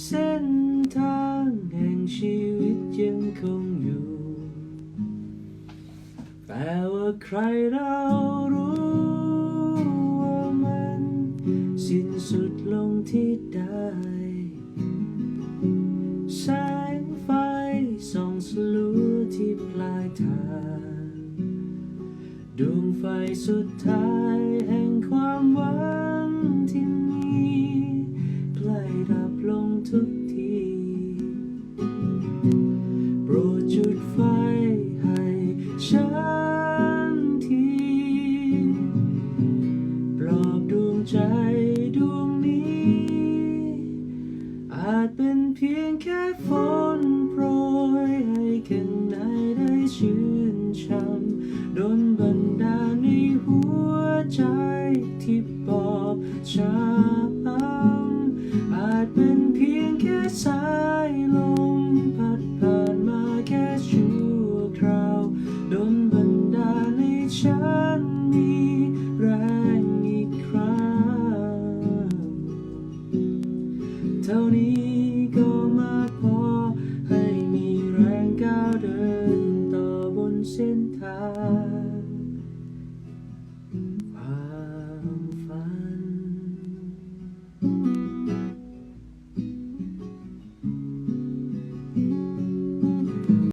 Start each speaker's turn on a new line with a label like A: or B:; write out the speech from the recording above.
A: เส้นทางแห่งชีวิตยังคงอยู่ แต่ว่าใครเรารู้ว่ามันสิ้นสุดลงที่ใดแสงไฟส่องสลัวที่ปลายทาง ดวงไฟสุดท้ายแห่งความ อบดวงใจดวงนี้ อาจเป็นเพียงแค่ฝนโปรยให้ข้างในได้ชื่นช่ำโดนบันดาลในหัวใจที่บอบช้ำ Tony Gomez.